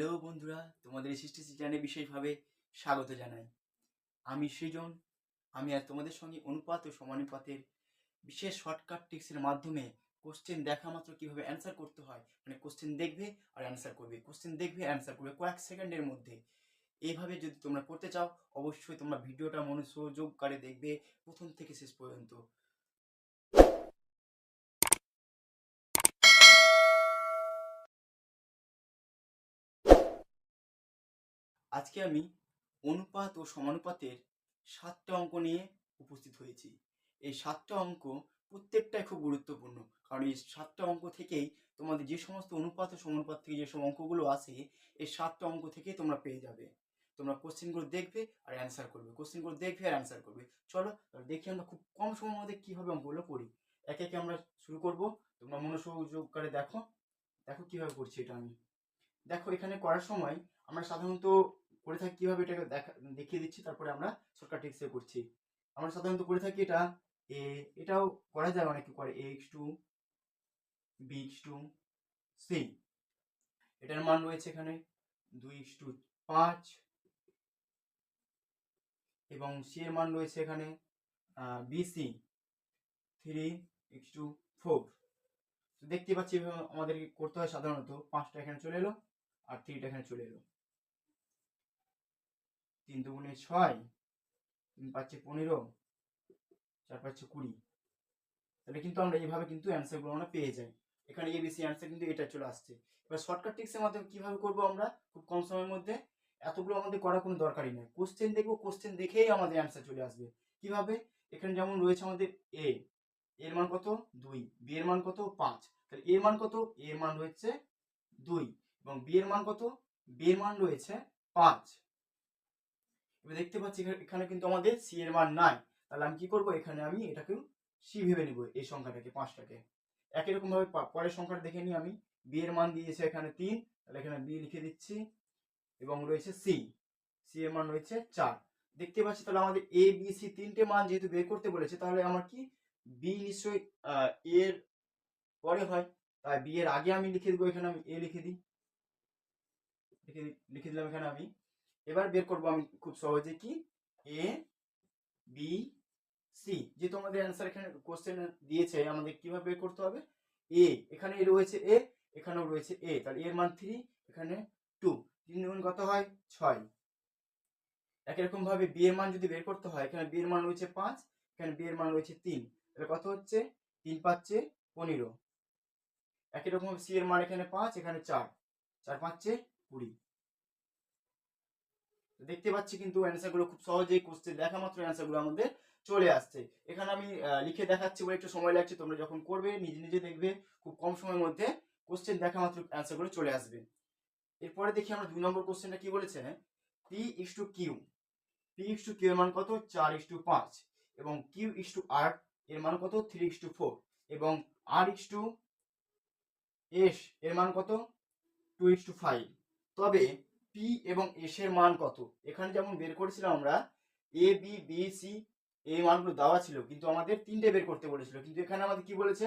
Hello বন্ধুরা, তোমাদের সৃষ্টি চ্যানেলে বিশেষভাবে স্বাগত জানাই। আমি সৃজন, আমি আর তোমাদের সঙ্গে অনুপাত ও সমানুপাতের বিশেষ শর্টকাট টিক্সের মাধ্যমে কোশ্চেন দেখা মাত্র কীভাবে অ্যান্সার করতে হয় মানে কোশ্চেন দেখবে আর অ্যান্সার করবে। কোশ্চেন দেখবে অ্যান্সার করবে কয়েক সেকেন্ডের মধ্যে। এইভাবে যদি তোমরা করতে চাও, অবশ্যই তোমরা ভিডিওটা মনোযোগ করে দেখবে প্রথম থেকে শেষ পর্যন্ত। আজকে আমি অনুপাত ও সমানুপাতের সাতটা অঙ্ক নিয়ে উপস্থিত হয়েছি। এই সাতটা অঙ্ক প্রত্যেকটাই খুব গুরুত্বপূর্ণ। কারণ এই সাতটা অঙ্ক থেকেই তোমাদের যে সমস্ত অনুপাত ও সমানুপাত থেকে যেসব অঙ্কগুলো আসে এই সাতটা অঙ্ক থেকেই তোমরা পেয়ে যাবে। তোমরা কোশ্চেনগুলো দেখবে আর অ্যান্সার করবে। কোশ্চেনগুলো দেখবে আর অ্যান্সার করবে। চলো দেখি আমরা খুব কম সময়ের মধ্যে কীভাবে অঙ্কগুলো করি। একে একে আমরা শুরু করব। তোমরা মনোসংযোগ করে দেখো। দেখো কীভাবে করছি এটা আমি। দেখো এখানে করার সময় আমরা সাধারণত করে থাকি, কীভাবে এটাকে দেখা, দেখিয়ে দিচ্ছি, তারপরে আমরা শর্টকাট টেক্সে করছি। আমরা সাধারণত করে থাকি এটা, এ, এটাও করা যায় অনেকে করে A X to B X to C এটার মান রয়েছে এখানে দুই এক্স টু পাঁচ। এবং সি এর মান রয়েছে এখানে BC three X to four দেখতে পাচ্ছি আমাদেরকে করতে হয় সাধারণত। পাঁচটা এখানে চলে এলো, আর থ্রিটা এখানে চলে এলো। তিন দুগুণে ছয়, তিন পাচ্ছে পনেরো, চার পাচ্ছে কুড়ি। তাহলে কিন্তু আমরা এইভাবে কিন্তু অ্যান্সারগুলো আমরা পেয়ে যাই। এখানে এবিসি অ্যান্সার কিন্তু এটা চলে আসছে। এবার শর্টকাট টিক্সের মাধ্যমে কীভাবে করব আমরা? খুব কম সময়ের মধ্যে। এতগুলো আমাদের করার কোনো দরকারই নেই। কোশ্চেন দেখব কোশ্চেন দেখেই আমাদের অ্যান্সার চলে আসবে। কীভাবে? এখানে যেমন রয়েছে আমাদের এ এর মান কত? দুই। বি এর মান কত? পাঁচ। তাহলে এর মান কত? এর মান রয়েছে দুই। এবং বি এর মান কত? বি এর মান রয়েছে পাঁচ। এবার দেখতে পাচ্ছি এখানে- কিন্তু আমাদের সি এর মান নাই। তাহলে আমি কি করব? এখানে আমি এটাকেও সি ভেবে নিব, এই সংখ্যাটাকে, পাঁচটাকে। একই রকম ভাবে পা- পরের সংখ্যাটা দেখে নিই আমি। বি এর মান দিয়েছে এখানে তিন, তাহলে এখানে বি লিখে দিচ্ছি। এবং রয়েছে সি সি এর মান রয়েছে চার। দেখতে পাচ্ছি তাহলে আমাদের এ বি সি তিনটে মান যেহেতু বের করতে বলেছে, তাহলে আমার কি বি নিশ্চয়ই এর পরে হয়। তাই বি এর আগে আমি লিখে দেবো এখানে আমি এ লিখে দিই। লিখে দিলাম এখানে আমি। এবার বের করব আমি খুব সহজে কি? এ বি সি যেহেতু আমাদের অ্যান্সার এখানে কোশ্চেন দিয়েছে, আমাদের কীভাবে বের করতে হবে? এ এখানে রয়েছে এ এখানেও রয়েছে এ তাহলে এর মান থ্রি এখানে টু তিন গুণ কত হয়? ছয়। একই রকম ভাবে বি এর মান যদি বের করতে হয়, এখানে বি এর মান রয়েছে পাঁচ, এখানে বি এর মান রয়েছে তিন। তাহলে কত হচ্ছে? তিন পাঁচে পনেরো। একই রকম সি এর মান এখানে পাঁচ, এখানে চার। চার পাঁচে কুড়ি। দেখতে পাচ্ছি কিন্তু অ্যান্সারগুলো খুব সহজেই কোশ্চেন দেখা মাত্র অ্যান্সারগুলো আমাদের চলে আসছে। এখানে আমি লিখে দেখাচ্ছি, বলে একটু সময় লাগছে, তোমরা যখন করবে, নিজে নিজে দেখবে, খুব কম সময়ের মধ্যে কোশ্চেন দেখা মাত্র অ্যান্সারগুলো চলে আসবে। এরপরে দেখি আমরা দুই নম্বর কোশ্চেনটা কি বলেছে? P is to Q P is to Q এর মান কত? চার ইস টু পাঁচ। এবং কিউ ইস টু আর এর মান কত? থ্রি ইস টু ফোর এবং আর ইস টু এস এর মান কত? টু ইস টু ফাইভ তবে পি এবং এস এর মান কত? এখানে যেমন বের করেছিলাম আমরা এ বি বি সি এই মানগুলো দেওয়া ছিল, কিন্তু আমাদের তিনটে বের করতে বলেছিল, কিন্তু এখানে আমাদের কি বলেছে?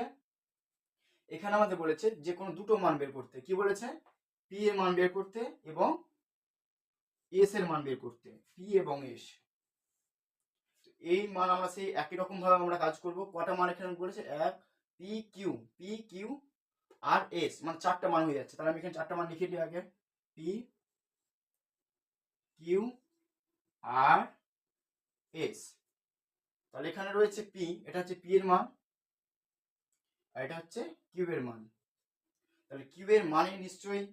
এখানে আমাদের বলেছে যে কোনো দুটো মান বের করতে। কি বলেছে? পি এর মান বের করতে এবং এস এর মান বের করতে। পি এবং এস এই মান আমরা সেই একই রকম ভাবে আমরা কাজ করব। কটা মান এখানে বলেছে? এক পি কিউ পি কিউ আর এস মানে চারটা মান হয়ে যাচ্ছে। তাহলে আমি এখানে চারটা মান লিখে দিই আগে। পি কিউ আর এস। তাহলে এখানে রয়েছে পি, এটা হচ্ছে পি এর মান, আর এটা হচ্ছে কিউবের মান। তাহলে কিউবের মানে নিশ্চয়ই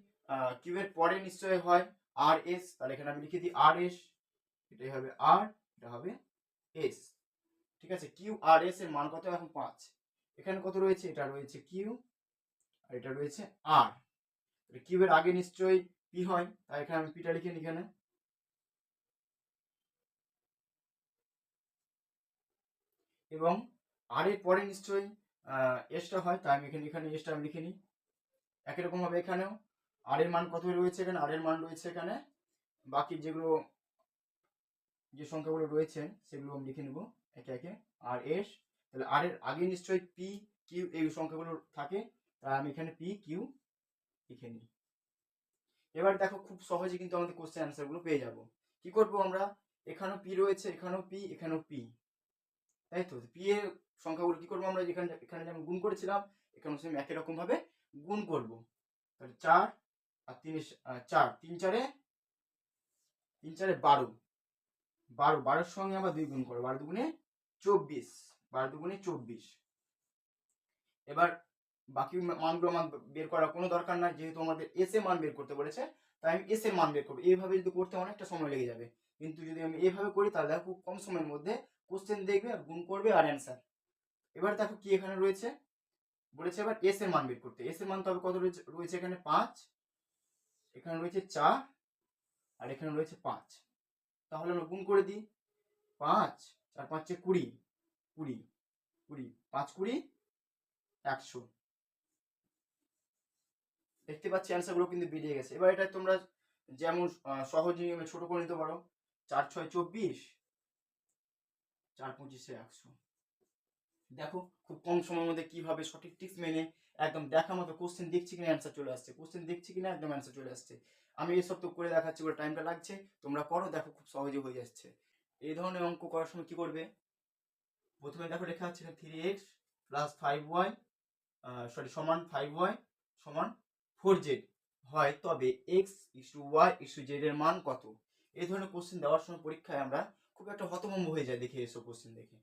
কিউবের পরে নিশ্চয়ই হয় আর এস। তাহলে এখানে আমি লিখে দিই আর এস, এটাই হবে আর, এটা হবে এস। ঠিক আছে, কিউ আর এস এর মান কত? এখন পাঁচ। এখানে কত রয়েছে? এটা রয়েছে কিউ, আর এটা রয়েছে আর। কিউবের আগে নিশ্চয়ই পি হয়, তাই এখানে আমি পিটা লিখে নিই এখানে। এবং আর এর পরে নিশ্চয়ই এসটা হয় তাই আমি এখানে এখানে এসটা আমি লিখে নিই একই রকম ভাবে এখানেও। আর এর মান কত রয়েছে এখানে? আর এর মান রয়েছে এখানে। বাকি যেগুলো, যে সংখ্যাগুলো রয়েছে, সেগুলো আমি লিখে নেব একে একে। আর এস তাহলে আর এর আগে নিশ্চয়ই পি কিউ এই সংখ্যাগুলো থাকে তাই আমি এখানে পি কিউ লিখে নিই। এবার দেখো, খুব সহজে কিন্তু আমাদের কোশ্চেন অ্যান্সারগুলো পেয়ে যাব। কি করব আমরা? এখানেও পি রয়েছে, এখানেও পি এখানেও পি তাই তো? পি এর সংখ্যাগুলো কি করব আমরা? যেখানে এখানে যেমন গুণ করেছিলাম, এখানে সেম একই রকম ভাবে গুণ করব। তাহলে চার আর তিন চার। তিন চারে তিন চারে বারো। বারো। বারোর সঙ্গে আবার দুই গুণ করো। বারো দুগুণে চব্বিশ। বারো দুগুণে চব্বিশ। এবার বাকি মানগুলো আমার বের করার কোনো দরকার নাই। যেহেতু আমাদের এস এর মান বের করতে বলেছে, তাই আমি এস এর মান বের করব। এইভাবে যদি করতে অনেকটা সময় লেগে যাবে। কিন্তু যদি আমি এইভাবে করি, তাহলে খুব কম সময়ের মধ্যে কোশ্চেন দেখবে আর গুণ করবে আর অ্যান্সার এবার দেখো কি এখানে রয়েছে। বলেছে এবার এস এর মান বের করতে। এস এর মান তবে কত রয়েছে? এখানে পাঁচ, এখানে রয়েছে চার, আর এখানে রয়েছে পাঁচ। তাহলে আমরা গুণ করে দিই। পাঁচ, চার, পাঁচে কুড়ি কুড়ি কুড়ি, পাঁচ, কুড়ি, একশো। দেখতে পাচ্ছি অ্যান্সারগুলো কিন্তু বেরিয়ে গেছে। এবার এটা তোমরা যেমন সহজ নিয়মে ছোট করে নিতে পারো। চার, ছয়, চব্বিশ চার পঁচিশে একশো। দেখো, খুব কম সময়ের মধ্যে কীভাবে সঠিক টিপস মেনে একদম দেখা মতো কোশ্চেন দেখছি কিনা অ্যান্সার চলে আসছে। কোশ্চেন দেখছি কিনা একদম অ্যান্সার চলে আসছে। আমি এসব তো করে দেখাচ্ছি করে টাইমটা লাগছে। তোমরা করো, দেখো খুব সহজে হয়ে যাচ্ছে। এই ধরনের অঙ্ক করার সময় কি করবে? প্রথমে দেখো লেখা আছে three X plus five Y sorry সমান ফাইভ ওয়াই সমান ফোর জেড হয় তবে X is to Y is to Z এর মান কত? এই ধরনের কোশ্চেন দেওয়ার সময় পরীক্ষায় আমরা খুব একটা হতভম্ব হয়ে যায় দেখে এসব কোশ্চেন দেখে।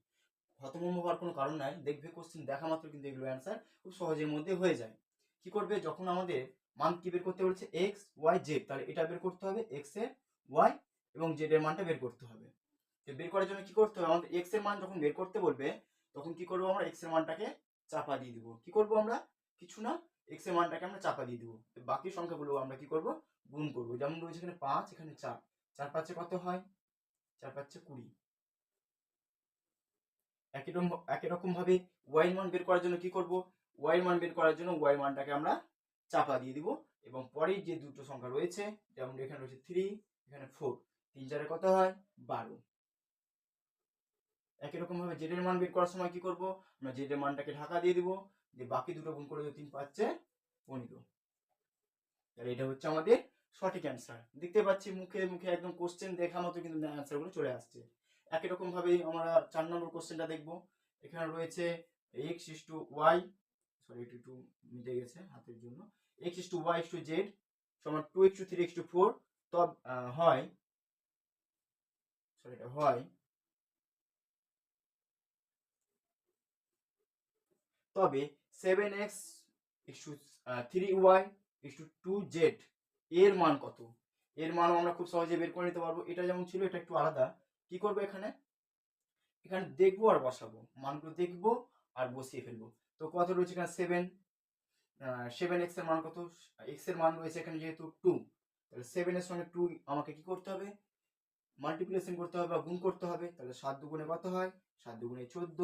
হতভম্ব হওয়ার কোনো কারণ নাই, দেখবে কোশ্চেন দেখা মাত্র কিন্তু এগুলো অ্যান্সার খুব সহজের মধ্যে হয়ে যায়। কি করবে? যখন আমাদের মান কি বের করতে বলছে? এক্স ওয়াই জেড তাহলে এটা বের করতে হবে এক্সের ওয়াই এবং জেড এর মানটা বের করতে হবে। তো বের করার জন্য কি করতে হবে? আমাদের এক্সের মান যখন বের করতে বলবে, তখন কি করব আমরা? এক্সের মানটাকে চাপা দিয়ে দিব। কি করব আমরা? কিছু না এক্সের মানটাকে আমরা চাপা দিয়ে দিব। বাকি সংখ্যাগুলো আমরা কি করব? গুণ করব। যেমন রয়েছে এখানে পাঁচ, এখানে চার। চার পাঁচে কত হয়? চার পাচ্ছে কুড়ি। একই রকম, একই ভাবে ওয়াই মান বের করার জন্য কি করব? ওয়াই মান বের করার জন্য ওয়াই মানটাকে আমরা চাপা দিয়ে দিব। এবং পরের যে দুটো সংখ্যা রয়েছে, যেমন এখানে রয়েছে থ্রি এখানে ফোর তিন চারে কত হয়? বারো। একই রকম ভাবে জেডের মান বের করার সময় কি করব? আমরা জেডের মানটাকে ঢাকা দিয়ে দিব। যে বাকি দুটো গুণ করে তিন পাচ্ছে পনেরো। তাহলে এটা হচ্ছে আমাদের সঠিক অ্যান্সার দেখতে পাচ্ছি মুখে মুখে একদম কোশ্চেন দেখা মতো কিন্তু অ্যান্সারগুলো চলে আসছে। একই রকম ভাবে আমরা চার নম্বর কোশ্চেনটা দেখব। এখানে রয়েছে X is to Y sorry একটু একটু মিটে গেছে হাতের জন্য। X is to Y is to Z সমান two X to three X to four তব হয় সরি এটা হয়, তবে seven X is to three Y is to two Z এর মান কত? এর মান আমরা খুব সহজে বের করে নিতে পারব। এটা যেমন ছিল, এটা একটু আলাদা। কি করব এখানে? এখানে দেখব আর বসাবো। মানগুলো দেখব আর বসিয়ে ফেলব। তো কত রয়েছে এখানে? সেভেন সেভেন এক্সের মান কত? এক্সের মান রয়েছে এখানে যেহেতু টু তাহলে সেভেন এর সঙ্গে টু আমাকে কি করতে হবে? মাল্টিপ্লিকেশন করতে হবে বা গুণ করতে হবে। তাহলে সাত দুগুণে কত হয়? সাত দুগুণে চোদ্দ।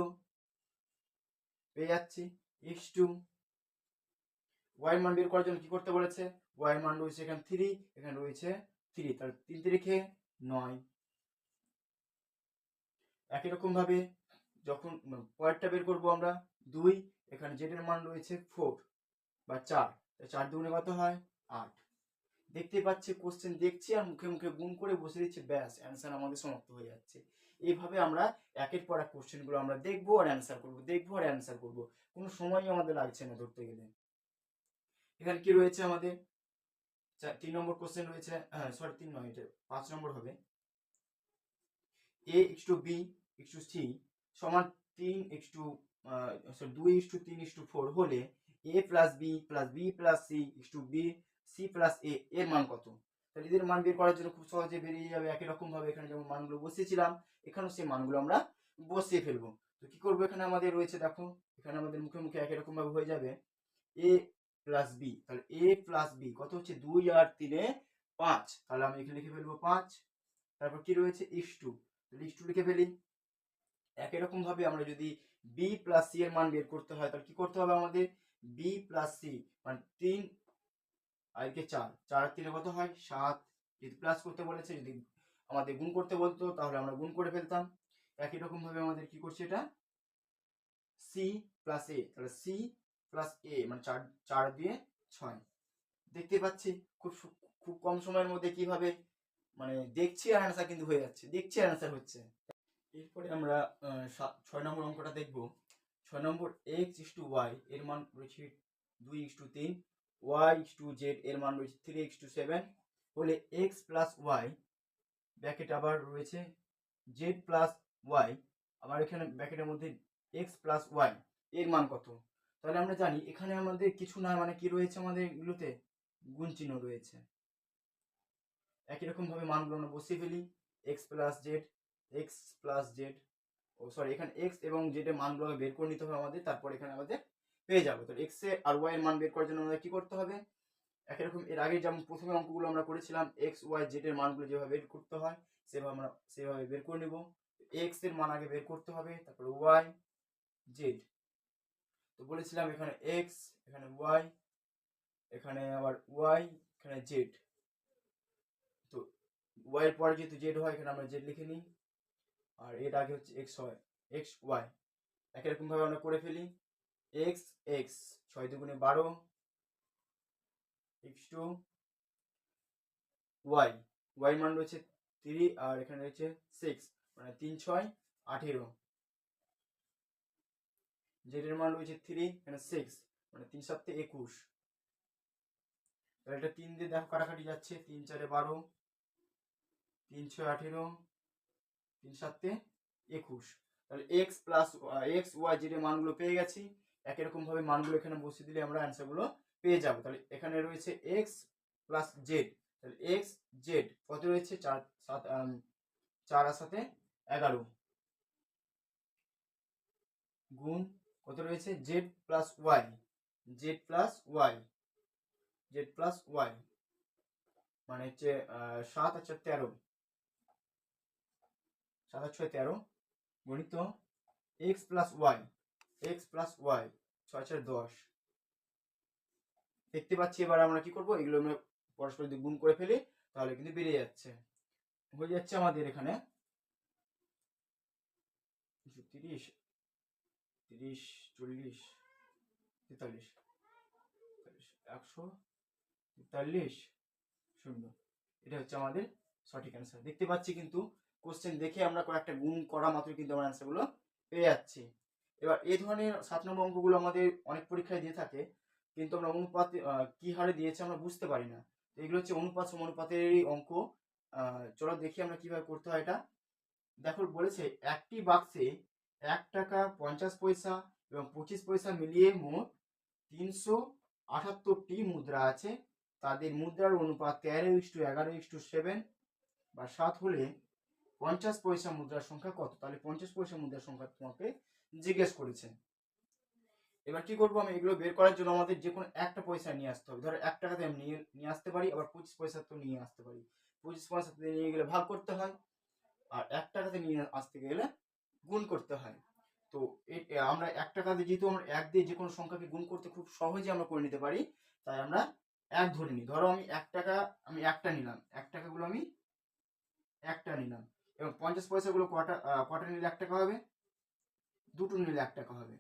পেয়ে যাচ্ছি। এক্স টু ওয়াই মান বের করার জন্য কি করতে বলেছে? ওয়াই মান রয়েছে এখানে থ্রি এখানে রয়েছে থ্রি তাহলে তিন তারিখে নয়। একই রকম ভাবে যখন পয়েন্টটা বের করব আমরা, দুই, এখানে জেডের মান রয়েছে ফোর বা চার চার দুগুণে কত হয়? আট। দেখতে পাচ্ছি কোশ্চেন দেখছি আর মুখে মুখে গুণ করে বসে দিচ্ছি, ব্যাস অ্যান্সার আমাদের সমাপ্ত হয়ে যাচ্ছে। এইভাবে আমরা একের পর এক কোশ্চেনগুলো আমরা দেখব আর অ্যান্সার করব, দেখব আর অ্যান্সার করব। কোনো সময়ই আমাদের লাগছে না ধরতে গেলে। এখানে কি রয়েছে আমাদের? তিন নম্বর কোশ্চেন রয়েছে সরি তিন নয়, এটা পাঁচ নম্বর হবে। A X to B X to C সমান তিন এক্স টু সরি দুই এক্স টু তিন এক্স টু ফোর হলে A plus B plus B plus C X to B C plus A এর মান কত? তাহলে এদের মান বের করার জন্য খুব সহজে বেরিয়ে যাবে, একই রকম ভাবে এখানে যেমন মানগুলো বসিয়েছিলাম, এখানেও সেই মানগুলো আমরা বসিয়ে ফেলব। তো কি করব? এখানে আমাদের রয়েছে, দেখো, এখানে আমাদের মুখে মুখে একই রকম ভাবে হয়ে যাবে। এ প্লাস বি তাহলে এ প্লাস বি কত হচ্ছে দুই আর তিনে পাঁচ, তাহলে আমি এখানে লিখে ফেলব পাঁচ, তারপর কি রয়েছে ইস টু তাহলে ইস টু লিখে ফেলি, একই রকম ভাবে আমরা যদি বি প্লাস সি এর মান বের করতে হয়, তাহলে কি করতে হবে আমাদের? বি প্লাস সি মানে তিন আর এদিকে চার চার আর তিনে কত হয়? সাত, যদি প্লাস করতে বলেছে, যদি আমাদের গুণ করতে বলতো, তাহলে আমরা গুণ করে ফেলতাম, একই রকম ভাবে আমাদের কি করছে এটা? সি প্লাস এ তাহলে সি প্লাস এ মানে চার চার দিয়ে ছয়। দেখতে পাচ্ছি, খুব খুব কম সময়ের মধ্যে কীভাবে মানে দেখছি আর অ্যান্সার কিন্তু হয়ে যাচ্ছে, দেখছি আর অ্যান্সার হচ্ছে। এরপরে আমরা ছয় নম্বর অঙ্কটা দেখব। ছয় নম্বর এক্স ইস টু ওয়াই এর মান রয়েছে দুই ইস টু তিন ওয়াই ইস টু জেড এর মান রয়েছে থ্রি ইস টু সেভেন হলে এক্স প্লাস ওয়াই ব্যাকেট আবার রয়েছে জেড প্লাস ওয়াই আবার এখানে ব্যাকেটের মধ্যে এক্স প্লাস ওয়াই এর মান কত? তাহলে আমরা জানি এখানে আমাদের কিছু না মানে কি রয়েছে আমাদের এগুলোতে? গুণ চিহ্ন রয়েছে। একই রকম ভাবে মানগুলো আমরা বসিয়ে ফেলি। X plus Z X plus Z ও সরি এখানে এক্স এবং জেড এর মানগুলোকে বের করে নিতে হবে আমাদের, তারপর এখানে আমাদের পেয়ে যাব। তো এক্স এ আর ওয়াই এর মান বের করার জন্য আমাদের কি করতে হবে? একই রকম এর আগে যেমন প্রথমে অঙ্কগুলো আমরা করেছিলাম এক্স ওয়াই জেড এর মানগুলো যেভাবে বের করতে হয়, সেভাবে আমরা, সেভাবে বের করে নেব। এক্সের মান আগে বের করতে হবে, তারপর ওয়াই জেড তো বলেছিলাম এখানে এক্স এখানে ওয়াই এখানে আবার ওয়াই এখানে জেড তো ওয়াই এর পরে যেহেতু জেড হয়, এখানে আমরা জেড লিখে নিই। আর এর আগে হচ্ছে এক্স হয় এক্স ওয়াই একই রকম ভাবে আমরা করে ফেলি। এক্স এক্স ছয় দুগুণে বারো এক্স টু ওয়াই ওয়াই মান রয়েছে থ্রি আর এখানে রয়েছে সিক্স মানে তিন, ছয়, আঠেরো। জেড এর মান রয়েছে থ্রি এখানে সিক্স মানে তিন সাতে একুশ। তাহলে এটা তিন দিয়ে দেখো কাটাকাটি যাচ্ছে, তিন চারে বারো, তিন ছয় আঠেরো, তিন সাতে একুশ। তাহলে X plus X Y Z এর মানগুলো পেয়ে গেছি। একই রকম মানগুলো এখানে বসিয়ে দিলে আমরা অ্যান্সারগুলো পেয়ে যাব। তাহলে এখানে রয়েছে এক্স প্লাস জেড তাহলে এক্স জেড কত রয়েছে? চার, সাত চার আর সাথে এগারো। গুণ কত রয়েছে? Z plus Y Z plus Y Z plus Y মানে হচ্ছে সাত আর তেরো সাত আর ছয় তেরো গণিত X plus Y X plus Y ছয় চার দশ। দেখতে পাচ্ছি এবার আমরা কি করব? এগুলো আমরা পরস্পর যদি গুণ করে ফেলি, তাহলে কিন্তু বেরিয়ে যাচ্ছে। হয়ে যাচ্ছে আমাদের এখানে তিরিশ। তিরিশ, চল্লিশ, তেতাল্লিশ। একশো তেতাল্লিশ। শূন্য। এটা হচ্ছে আমাদের সঠিক অ্যান্সার দেখতে পাচ্ছি কিন্তু কোশ্চেন দেখে আমরা কয়েকটা গুণ করা মাত্র কিন্তু আমরা অ্যান্সারগুলো পেয়ে যাচ্ছি। এবার এই ধরনের সাত নম্বর অঙ্কগুলো আমাদের অনেক পরীক্ষায় দিয়ে থাকে, কিন্তু আমরা অনুপাত কি হারে দিয়েছে আমরা বুঝতে পারি না। এগুলো হচ্ছে অনুপাত সমানুপাতেরই অঙ্ক। চলো দেখি আমরা কীভাবে করতে হয় এটা। দেখো বলেছে একটি বাক্সে এক টাকা পঞ্চাশ পয়সা এবং পঁচিশ পয়সা মিলিয়ে মোট তিনশো আটাত্তরটি মুদ্রা আছে। তাদের মুদ্রার অনুপাত তেরো ইস্টু এগারো ইস্টু সেভেন বা সাত হলে পঞ্চাশ পয়সা মুদ্রার সংখ্যা কত? তাহলে পঞ্চাশ পয়সা মুদ্রার সংখ্যা তোমাকে জিজ্ঞেস করেছে। এবার কি করব আমি? এগুলো বের করার জন্য আমাদের যে কোনো একটা পয়সা নিয়ে আসতে হবে। ধরো এক টাকাতে আমি নিয়ে নিয়ে আসতে পারি, আবার পঁচিশ পয়সা তো নিয়ে আসতে পারি। পঁচিশ পয়সাতে নিয়ে গেলে ভাগ করতে হয়। আর এক টাকাতে নিয়ে আসতে গেলে গুণ করতে হয়। তো আমরা একটা টাকাতে যেহেতু আমরা এক দিয়ে যে কোনো সংখ্যাকে গুণ করতে খুব সহজে আমরা করে নিতে পারি, তাই আমরা এক ধরে নিই। ধরো আমি এক টাকা, আমি একটা নিলাম, এক টাকাগুলো আমি একটা নিলাম, এবং পঞ্চাশ পয়সাগুলো কটা কটা নিলে এক টাকা হবে? দুটো নিলে এক টাকা হবে।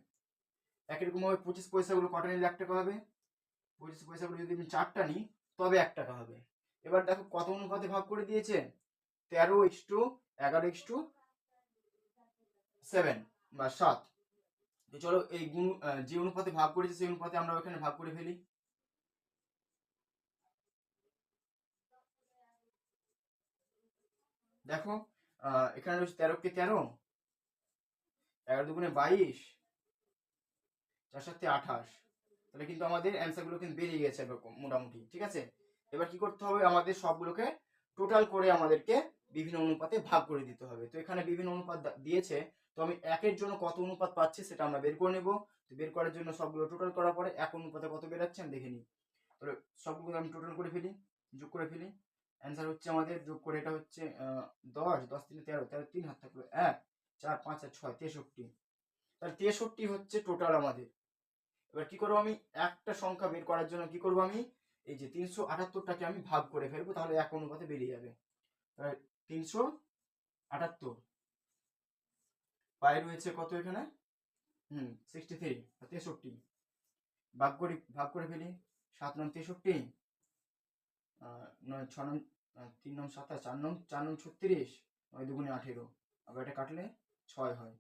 একই রকমভাবে পঁচিশ পয়সাগুলো কটা নিলে এক টাকা হবে? পঁচিশ পয়সাগুলো যদি আমি চারটা নিই, তবে এক টাকা হবে। এবার দেখো কত অনুপাতে ভাগ করে দিয়েছে? তেরো এক্স টু, এগারো এক্স টু সেভেন বা সাত। তো চলো এই গুণ যে অনুপাতে ভাগ করেছে, সেই অনুপাতে আমরা ওখানে ভাগ করে ফেলি। দেখো এখানে রয়েছে তেরো কে তেরো, এগারো দুগুণে বাইশ, চার সাথে আঠাশ। তাহলে কিন্তু আমাদের অ্যান্সারগুলো কিন্তু বেরিয়ে গেছে এরকম মোটামুটি, ঠিক আছে? এবার কি করতে হবে? আমাদের সবগুলোকে টোটাল করে আমাদেরকে বিভিন্ন অনুপাতে ভাগ করে দিতে হবে। তো এখানে বিভিন্ন অনুপাত দিয়েছে তো আমি একের জন্য কত অনুপাত পাচ্ছি সেটা আমরা বের করে নেব। তো বের করার জন্য সবগুলো টোটাল করার পরে এক অনুপাতে কত বেরাচ্ছে আমি দেখে নিই। তাহলে সবগুলো আমি টোটাল করে ফেলি, যোগ করে ফেলি। অ্যান্সার হচ্ছে আমাদের, যোগ করে এটা হচ্ছে দশ দশ তিনে তেরো তেরো তিন হাত থাকল এক, চার, পাঁচ আর ছয়, তেষট্টি। তাহলে তেষট্টি হচ্ছে টোটাল আমাদের। এবার কি করব আমি? একটা সংখ্যা বের করার জন্য কি করব আমি? এই যে তিনশো আটাত্তরটাকে আমি ভাগ করে ফেলব, তাহলে এক অনুপাতে বেরিয়ে যাবে। তিনশো আটাত্তর পায়ে রয়েছে কত এখানে? হুম। সিক্সটি থ্রি তেষট্টি। ভাগ করি ভাগ করে ফেলি সাত নং তেষট্টি নয় ছ নং তিন নং সাতাশ চার নং চার নং ছত্রিশ নয় দুগুণে আঠেরো। আবার এটা কাটলে ছয় হয়।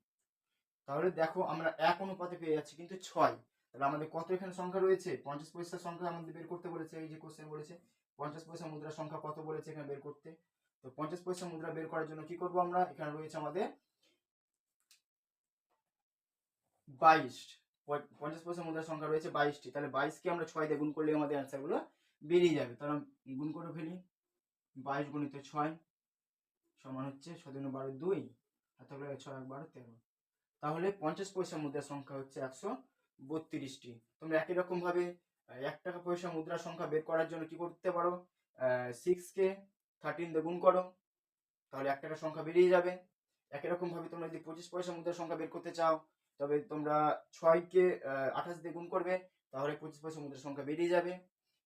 তাহলে দেখো আমরা এক অনুপাতে পেয়ে যাচ্ছি কিন্তু ছয়। তাহলে আমাদের কত এখানে সংখ্যা রয়েছে? পঞ্চাশ পয়সার সংখ্যা আমাদের বের করতে বলেছে এই যে কোশ্চেন বলেছে। পঞ্চাশ পয়সা মুদ্রার সংখ্যা কত বলেছে এখানে বের করতে? তো পঞ্চাশ পয়সা মুদ্রা বের করার জন্য কি করব আমরা? এখানে রয়েছে আমাদের বাইশ পঞ্চাশ পয়সা মুদ্রার সংখ্যা রয়েছে বাইশটি। তাহলে বাইশকে আমরা ছয় দিয়ে গুণ করলে আমাদের অ্যান্সারগুলো বেরিয়ে যাবে। তাহলে গুণ করে ফেলি? বাইশ গুণিত ছয় সমান হচ্ছে ছদিন বারো দুই। আর তাহলে ছয় এক বারো তেরো। তাহলে পঞ্চাশ পয়সা মুদ্রার সংখ্যা হচ্ছে একশো বত্রিশটি। তোমরা একই রকম ভাবে আহ, এক টাকা পয়সা মুদ্রার সংখ্যা বের করার জন্য কি করতে পারো? সিক্সকে থার্টিন দিয়ে গুণ করো। তাহলে এক টাকার সংখ্যা বেরিয়ে যাবে। একই রকম ভাবে তোমরা যদি পঁচিশ পয়সা মুদ্রার সংখ্যা বের করতে চাও তবে তোমরা ছয়কে আঠাশ দিয়ে গুণ করবে, তাহলে পঁচিশ পয়সা মুদ্রার সংখ্যা বেরিয়ে যাবে।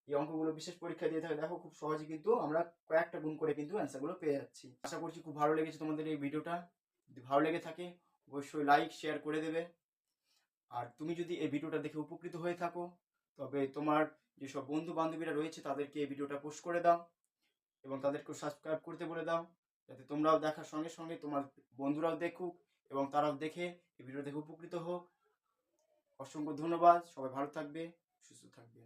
এই অঙ্কগুলো বিশেষ পরীক্ষা দিয়ে থাকে দেখো খুব সহজে কিন্তু আমরা কয়েকটা গুণ করে কিন্তু অ্যান্সারগুলো পেয়ে যাচ্ছি। আশা করছি খুব ভালো লেগেছে তোমাদের এই ভিডিওটা। যদি ভালো লেগে থাকে, অবশ্যই লাইক শেয়ার করে দেবে। আর তুমি যদি এই ভিডিওটা দেখে উপকৃত হয়ে থাকো, তবে তোমার যেসব বন্ধু বান্ধবীরা রয়েছে তাদেরকে এই ভিডিওটা পোস্ট করে দাও এবং তাদেরকেও সাবস্ক্রাইব করতে বলে দাও। যাতে তোমরাও দেখার সঙ্গে সঙ্গে তোমার বন্ধুরাও দেখুক। এবং তারাও দেখে এই ভিডিও দেখে উপকৃত হোক। অসংখ্য ধন্যবাদ। সবাই ভালো থাকবে, সুস্থ থাকবে।